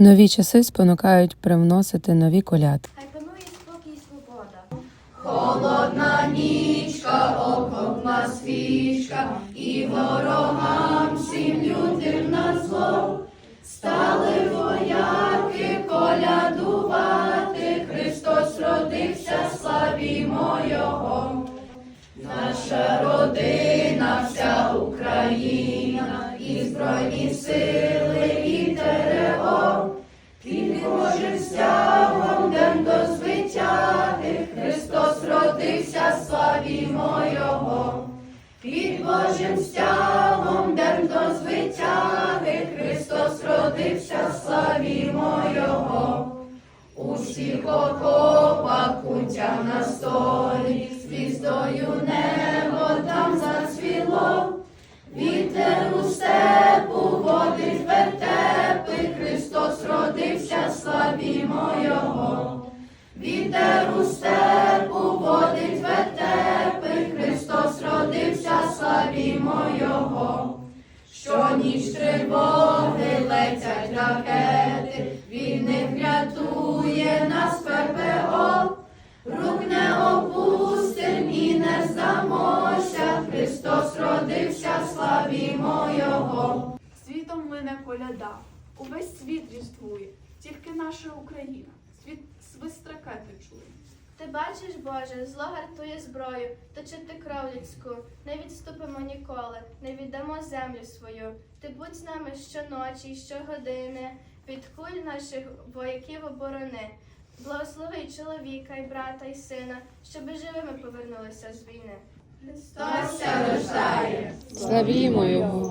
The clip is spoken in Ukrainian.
Нові часи спонукають привносити нові колядки. Хай панує спокій і свобода. Холодна нічка, окопна свічка, і ворогам всім людям на зло. Стали вояки колядувати. Христос родився, славі Його. Наша родина, вся Україна, і збройні сили. ходімо його, під Божим стягом, дем до звитяги, Христос родився, славімо Його, у всіх окопах кутя на столі, звіздою небо там зацвіло, вітер у степу водить вертепи, Христос родився, славімо Його. Його, що ніч тривоги летять ракети, він не врятує нас ППО, рук не опустим і не здамося, Христос родився, славімо Його. Світом мине коляда, увесь світ різдвує, тільки наша Україна, світ свист чує. Ти бачиш, Боже, зло гартує зброю, точити кров людську, не відступимо ніколи, не віддамо землю свою. Ти будь з нами щоночі, щогодини, від куль наших вояків оборони. Благослови чоловіка, і брата, і сина, щоби живими повернулися з війни. Христос рождає! Славімо Його!